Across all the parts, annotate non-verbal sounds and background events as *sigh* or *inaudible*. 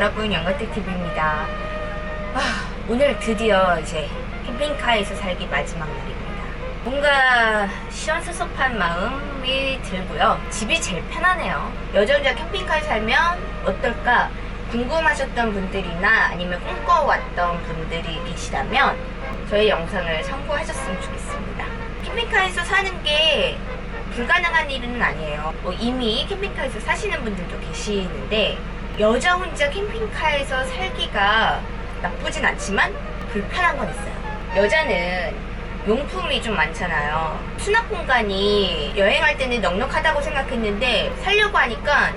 여러분 영가택 TV입니다. 아, 오늘 드디어 이제 캠핑카에서 살기 마지막 날입니다. 뭔가 시원섭섭한 마음이 들고요. 집이 제일 편하네요. 여전자 캠핑카에 살면 어떨까 궁금하셨던 분들이나 아니면 꿈꿔왔던 분들이 계시다면 저희 영상을 참고하셨으면 좋겠습니다. 캠핑카에서 사는 게 불가능한 일은 아니에요. 뭐 이미 캠핑카에서 사시는 분들도 계시는데 여자 혼자 캠핑카에서 살기가 나쁘진 않지만 불편한 건 있어요. 여자는 용품이 좀 많잖아요. 수납 공간이 여행할 때는 넉넉하다고 생각했는데 살려고 하니까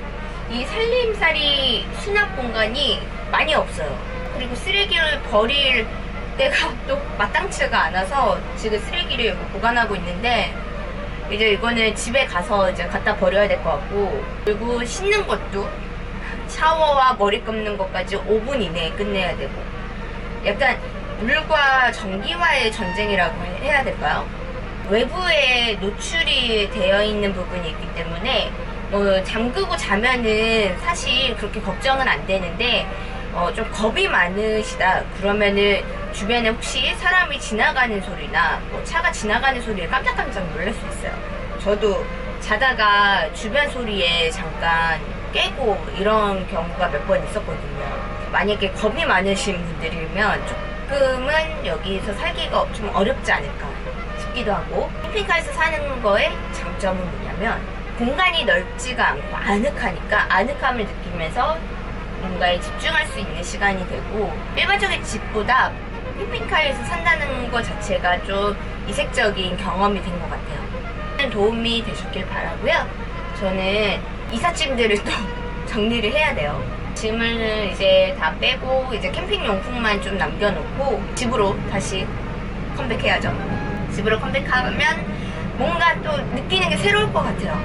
이 살림살이 수납 공간이 많이 없어요. 그리고 쓰레기를 버릴 때가 *laughs* 또 마땅치가 않아서 지금 쓰레기를 보관하고 있는데 이제 이거는 집에 가서 이제 갖다 버려야 될 것 같고 그리고 씻는 것도 샤워와 머리 감는 것까지 5분 이내에 끝내야 되고 약간 물과 전기와의 전쟁이라고 해야 될까요? 외부에 노출이 되어 있는 부분이 있기 때문에 뭐 잠그고 자면은 사실 그렇게 걱정은 안 되는데 어, 좀 겁이 많으시다 그러면은 주변에 혹시 사람이 지나가는 소리나 뭐 차가 지나가는 소리에 깜짝깜짝 놀랄 수 있어요. 저도 자다가 주변 소리에 잠깐 깨고 이런 경우가 몇 번 있었거든요. 만약에 겁이 많으신 분들이면 조금은 여기서 살기가 좀 어렵지 않을까 싶기도 하고 캠핑카에서 사는 거의 장점은 뭐냐면 공간이 넓지가 않고 아늑하니까 아늑함을 느끼면서 뭔가에 집중할 수 있는 시간이 되고 일반적인 집보다 캠핑카에서 산다는 것 자체가 좀 이색적인 경험이 된 것 같아요. 도움이 되셨길 바라고요. 저는 이삿짐들을 또 *laughs* 정리를 해야 돼요. 짐을 이제 다 빼고 이제 캠핑 용품만 좀 남겨놓고 집으로 다시 컴백해야죠. 집으로 컴백하면 뭔가 또 느끼는 게 새로울 것 같아요.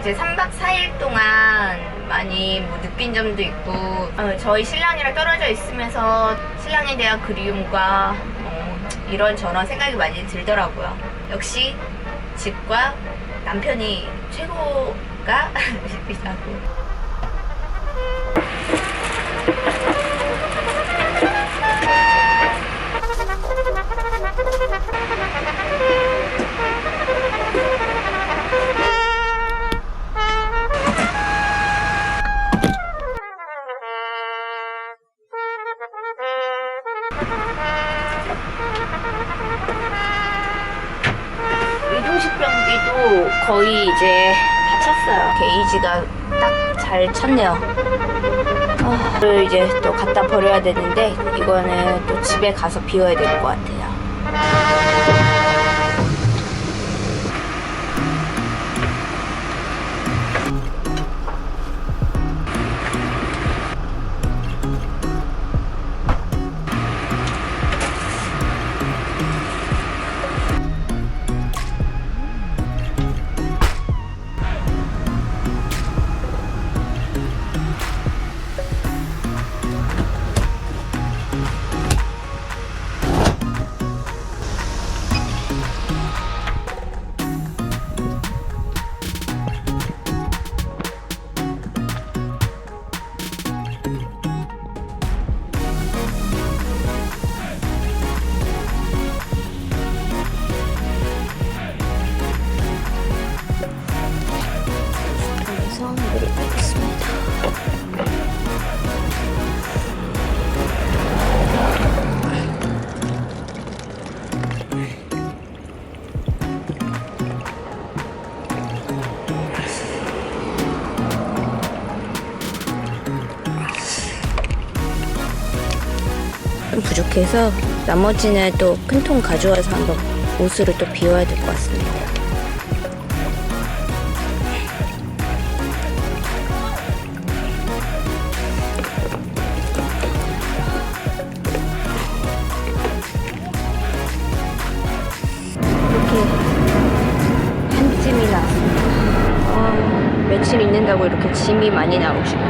이제 3박 4일 동안 많이 뭐 느낀 점도 있고 어, 저희 신랑이랑 떨어져 있으면서 신랑에 대한 그리움과 어, 이런 저런 생각이 많이 들더라고요. 역시 집과 남편이 최고 가 싶기도 하고 이동식 변기도 거의 이제 다 찼어요. 게이지가 딱 잘 찼네요. 아, 를 이제 또 갖다 버려야 되는데 이거는 또 집에 가서 비워야 될 것 같아요. 부족해서 나머지는 또 큰 통 가져와서 한번 옷으로 또 비워야 될 것 같습니다. 이렇게 한 찜이 나왔습니다. 어, 며칠 있는다고 이렇게 짐이 많이 나오시고